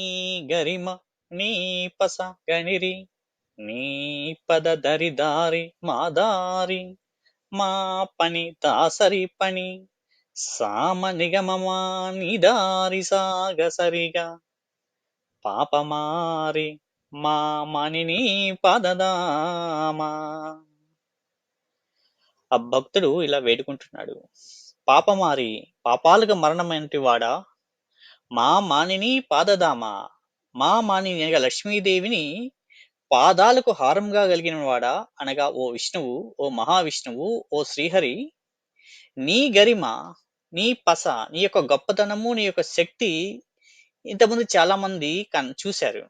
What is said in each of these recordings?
నీ గరిమ నీ పస గణిరి నీ పద దరి దారి మా దారి మా పని దాసరి పని సామ నిగమమా నీ దారి సాగ సరిగా పాపమారి మా మణిని పదదామా ఆ భక్తుడు ఇలా వేడుకుంటున్నాడు. పాపమారి పాపాలకు మరణమైనటి వాడా? మా మానిని పాదదామ? మా మానిని అనగా లక్ష్మీదేవిని పాదాలకు హారంగా కలిగిన వాడా అనగా ఓ విష్ణువు ఓ మహావిష్ణువు ఓ శ్రీహరి నీ గరిమ నీ పస నీ యొక్క గొప్పతనము నీ యొక్క శక్తి ఇంతకుముందు చాలా మంది కన్ చూశారు.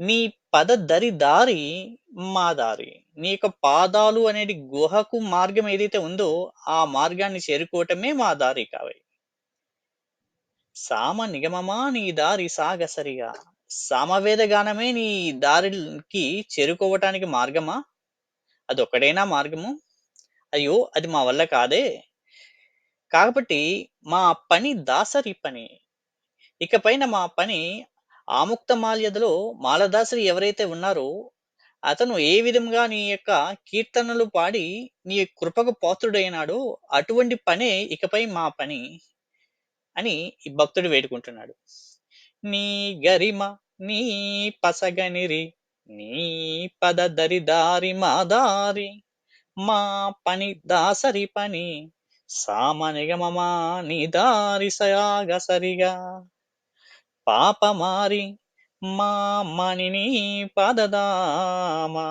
నీ పద దరి దారి మా దారి. నీ యొక్క పాదాలు అనేది గుహకు మార్గం ఏదైతే ఉందో ఆ మార్గాన్ని చేరుకోవటమే మా దారి కావాలి సామ నిగమమా నీ దారి సాగసరిగా? సామవేద గానమే నీ దారికి చేరుకోవటానికి మార్గమా? అది మార్గము? అయ్యో అది మా వల్ల కాదే. కాబట్టి మా పని దాసరి పని. ఇకపైన మా పని ఆముక్త మాల్యదలో మాలదాసరి ఎవరైతే ఉన్నారో అతను ఏ విధంగా నీ యొక్క కీర్తనలు పాడి నీ కృపకు పాత్రుడైనాడో అటువంటి పనే ఇకపై మా పని. అని ఈ భక్తుడు వేడుకుంటున్నాడు. నీ గరిమ నీ పసగనిరి నీ పద దరి దారి మా దారి మా పని దాసరి పని సామ నీ దారి సయాగ సరిగా పాపమారి మా మణిని పదదామా.